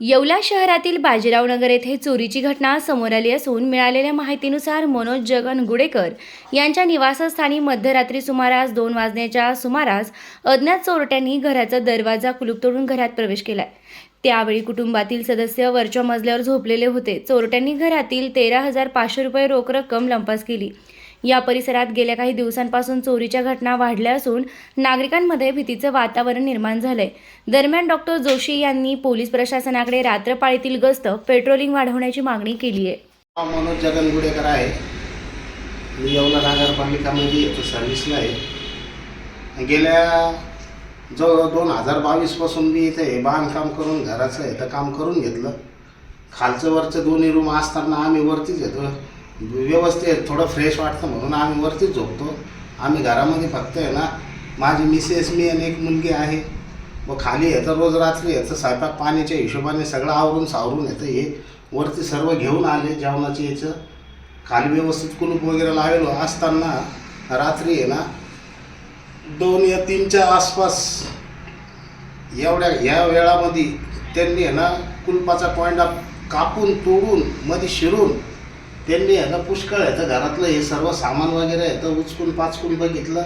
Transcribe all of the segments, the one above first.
येवला शहरातील बाजीराव नगर येथे चोरीची घटना समोर आली असून मिळालेल्या माहितीनुसार मनोज जगन गुडेकर यांच्या निवासस्थानी मध्यरात्री सुमारास दोन वाजण्याच्या सुमारास अज्ञात चोरट्यांनी घराचा दरवाजा कुलूप तोडून घरात प्रवेश केलाय. त्यावेळी कुटुंबातील सदस्य वरच्या मजल्यावर झोपलेले होते. चोरट्यांनी घरातील तेरा हजार पाचशे रुपये रोख रक्कम लंपास केली. या परिसरात गेल्या काही दिवसांपासून चोरीच्या घटना वाढल्या असून नागरिकांमध्ये भीतीचं वातावरण निर्माण झालंय. दरम्यान डॉक्टर जोशी यांनी पोलीस प्रशासनाकडे रात्रपाळीतील गस्त पेट्रोलिंग वाढवण्याची मागणी केली आहे. मनोज जगनगुडेकर आहे. मी येवला नगरपालिकामध्ये सर्व्हिसला आहे. गेल्या जवळ दोन हजार बावीसपासून मी इथे बांधकाम करून घराचं इथं काम करून घेतलं. खालचं वरचं दोन्ही रूम असताना आम्ही वरतीच येतो. व्यवस्थित थोडं फ्रेश वाटतं म्हणून आम्ही वरतीच झोपतो. आम्ही घरामध्ये फक्त आहे ना माझी मिसेस मी आणि एक मुलगी आहे. मग खाली येतं रोज रात्री येतं स्वयंपाक पाण्याच्या हिशोबाने सगळं आवरून सावरून येतं हे वरती सर्व घेऊन आले जेवणाचे याचं. खाली व्यवस्थित कुलूप वगैरे लावेलो. असताना रात्री आहे ना दोन या तीनच्या आसपास एवढ्या ह्या वेळामध्ये त्यांनी आहे ना कुलपाचा पॉईंट कापून तोडून मध्ये शिरून त्यांनी ह्याला पुष्कळ आहे. घरातलं हे सर्व सामान वगैरे आहे. तर उचकून पाचकून बघितलं.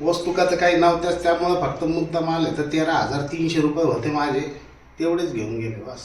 वस्तुकाचं काही नव्हत्याच. त्यामुळं फक्त मुद्दा माल आहे. तर तेरा हजार तीनशे रुपये होते माझे. तेवढेच घेऊन गेले बस.